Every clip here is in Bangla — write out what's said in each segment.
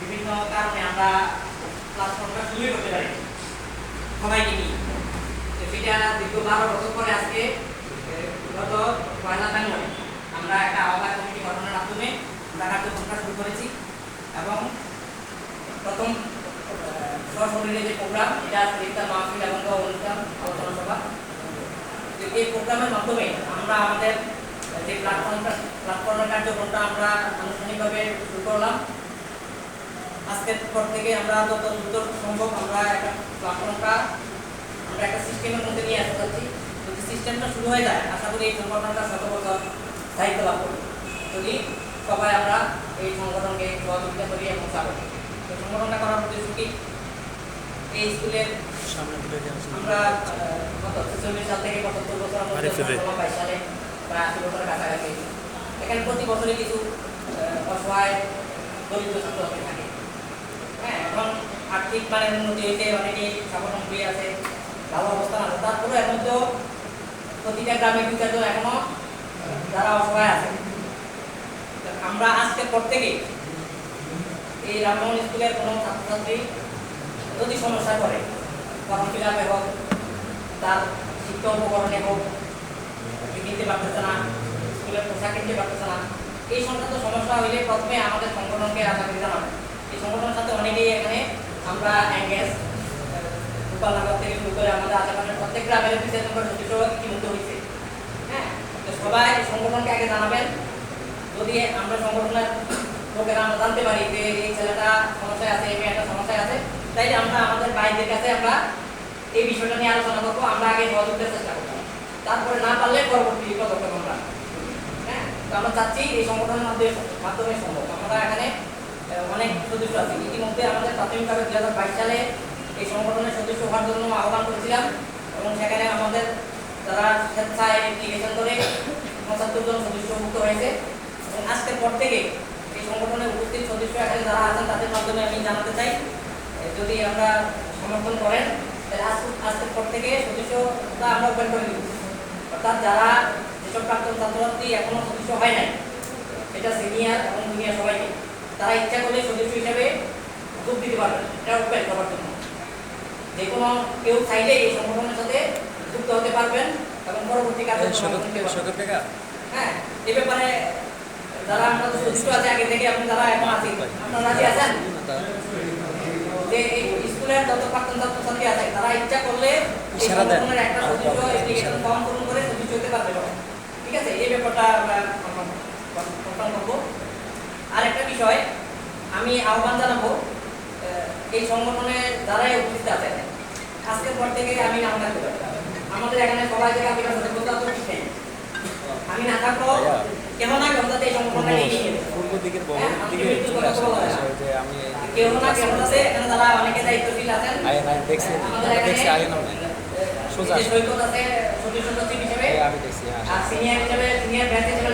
বিভিন্ন কারণে আমরা প্ল্যাটফর্মটা শুরুই করতে পারি। সবাইকে নিয়ে। সেটা দীর্ঘ বারো বছর পরে আজকে গত পয়লা জানুয়ারি আমরা একটা আহ্বায়ক কমিটি গঠনের মাধ্যমে আমরা কার্যক্রমটা শুরু করেছি এবং প্রথম সশরীরে যে প্রোগ্রাম এটা ইফতার মাহফিল এবং অনুষ্ঠান, আলোচনা সভা। এই প্রোগ্রামের মাধ্যমে আমরা আমাদের যে প্ল্যাটফর্মটা প্ল্যাটফর্মের কার্যক্রমটা আমরা আনুষ্ঠানিকভাবে শুরু করলাম আজকের পর থেকে আমরা যত দ্রুত সম্ভব আমরা একটা প্ল্যাটফর্মটা আমরা একটা সিস্টেমের মধ্যে নিয়ে আসতে চাচ্ছি যদি সিস্টেমটা শুরু হয়ে যায় আশা করি এই সংগঠনটা শত বছর দায়িত্ব লাভ করবে। যদি সবাই আমরা এই সংগঠনকে সহযোগিতা করি এবং চালাই তো সংগঠনটা করার উদ্দেশ্য কি? এই স্কুলের আমরা কত ছেচল্লিশ সাল থেকে পঁচাত্তর বছর আমরা বাইশ সালে প্রায় আশি বছরের কাছাকাছি। এখানে প্রতি বছরই কিছু অসহায় দরিদ্র ছাত্রছাত্রী থাকে। আর্থিক মানে উন্নতি হয়েছে অনেকেই স্বাবলম্বী আছে, ভালো অবস্থান আছে। তারপরে এখন তো প্রতিটা গ্রামে দুটা তো এখনও যারা অসহায় আছে। আমরা আজকের পর থেকে এই রামমোহন স্কুলের কোনো ছাত্রছাত্রী যদি সমস্যা করে ফর্ম ফিল হোক, তার শিক্ষা উপকরণে হোক কিনতে পারতেছে না, স্কুলের পোশাক কিনতে পারতেছে না, এই সংক্রান্ত সমস্যা হইলে প্রথমে আমাদের সংগঠনকে আশা করি জানাবে। এই সংগঠনের সাথে অনেকেই এখানে আমরা এঙ্গেজ গোপালনগর থেকে শুরু করে আমাদের আশেপাশের প্রত্যেক গ্রামের বিশেষ নম্বর হয়েছে। হ্যাঁ? তো সবাই সংগঠনকে আগে জানাবেন। যদি আমরা সংগঠনের লোকেরা আমরা জানতে পারি যে এই ছেলেটা সমস্যায় আছে, এই মেয়েটা সমস্যায় আছে, তাইলে আমরা আমাদের বাইরের কাছে আমরা এই বিষয়টা নিয়ে আলোচনা করব। আমরা আগে সহযোগিতার চেষ্টা করব। তারপরে না পারলে পরবর্তী পদক্ষেপ আমরা। হ্যাঁ? তো আমরা চাচ্ছি এই সংগঠনের মাধ্যমে মাধ্যমে সম্ভব। আমরা এখানে অনেক সদস্য আছি ইতিমধ্যে আমাদের প্রাথমিকভাবে দুই হাজার বাইশ সালে এই সংগঠনের সদস্য হওয়ার জন্য আহ্বান করেছিলাম এবং সেখানে আমাদের তারা স্বেচ্ছায় অ্যাপ্লিকেশন করে পঁচাত্তর জন সদস্যভুক্ত হয়েছে। এবং আজকের পর থেকে এই সংগঠনের উপস্থিত সদস্য এখানে যারা আছেন, তাদের মাধ্যমে আমি জানাতে চাই যদি আমরা সমর্থন করেন, তাহলে আজ আজকের পর থেকে সদস্যতা আমরা ওপেন করে দিব। অর্থাৎ যারা যেসব প্রাক্তন ছাত্রছাত্রী এখনও সদস্য হয় নাই, এটা সিনিয়র এবং জুনিয়র সবাইকে। তারা ইচ্ছা করলে সদস্য হিসাবে যোগ দিতে পারবেন এটা ওপেন করার জন্য যে কোনো কেউ চাইলে এই সংগঠনের সাথে যুক্ত হতে পারবেন এবং পরবর্তী কাজে হ্যাঁ এ ব্যাপারে যারা আমরা সদস্য আছে আগে থেকে আপনি যারা এখন আছি আপনারা রাজি আছেন? যে এই স্কুলের যত প্রাক্তন ছাত্রছাত্রী আছে তারা ইচ্ছা করলে একটা সদস্য অ্যাপ্লিকেশন ফর্ম পূরণ করে সদস্য হতে পারবে। ঠিক আছে এই ব্যাপারটা আমরা কনফার্ম করব আর একটা বিষয় আমি আহ্বান জানাব এই সংগঠনে যারাই উপস্থিত আছেন। আজকের পর থেকে আমি নাম রাখতে পারি আমাদের এখানে সবাই থেকে সাথে বলতে ঠিক নেই আমি না থাকলেও কেমন না কেমন এই সংগঠনটাকে এগিয়ে নিয়ে হ্যাঁ, আমি আমি কেউ না আছে এখানে অনেকে দায়িত্বশীল আছেন আমাদের এখানে দেখছি আইন অনেক সোজা। সৈকত আছে সদস্য হিসেবে আমি দেখছি হ্যাঁ আর সিনিয়র হিসেবে সিনিয়র ব্যাচ হিসেবে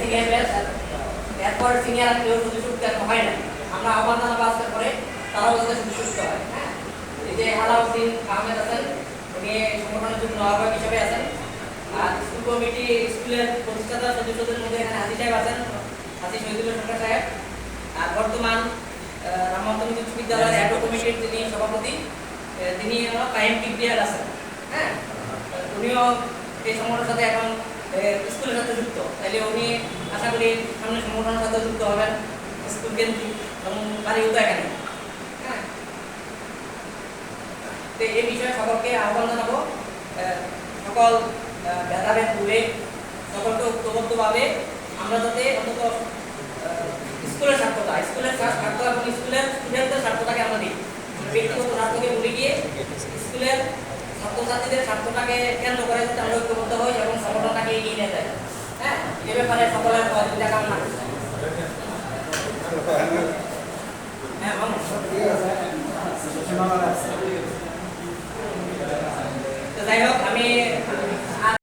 সিনিয়র ব্যাচ এরপর সিনিয়র কেউ সদস্য উত্তীর্ণ হয় না। আমরা আহ্বান জানাব আজকের পরে, তারাও যাতে উত্তীর্ণ হয়। হ্যাঁ? এই যে হালাউদ্দিন আহমেদ আছেন, উনি সংগঠনের জন্য আহ্বায়ক হিসেবে আছেন। আর স্কুল কমিটি, স্কুলের প্রতিষ্ঠাতা সদস্যদের মধ্যে এখানে হাজি সাহেব আছেন, হাজি শহীদুল্লাহ সরকার সাহেব। আর বর্তমান রামমোহন উচ্চ অ্যাডো কমিটির যিনি সভাপতি তিনি কাইম কিপ্রিয়ার আছেন। হ্যাঁ? উনিও এই সংগঠনের সাথে এখন স্কুলের সাথে যুক্ত। তাইলে উনি আশা করি সামনে সংগঠনের সাথে যুক্ত হবেন। স্কুল কেন্দ্রিক এবং তো এখানে হ্যাঁ? তো এই বিষয়ে সকলকে আহ্বান জানাব। সকল ভেদাভেদ দূরে সকলকে ঐক্যবদ্ধভাবে আমরা যাতে অন্তত স্কুলের স্বার্থতা স্কুলের স্বার্থ এবং স্কুলের স্টুডেন্টদের স্বার্থটাকে আমরা দিই। ব্যক্তিগত স্বার্থকে ভুলে গিয়ে স্কুলের ছাত্রছাত্রীদের স্বার্থটাকে কেন্দ্র করে যাতে এ ব্যাপারে সকলের সহযোগিতা কামনা হ্যাঁ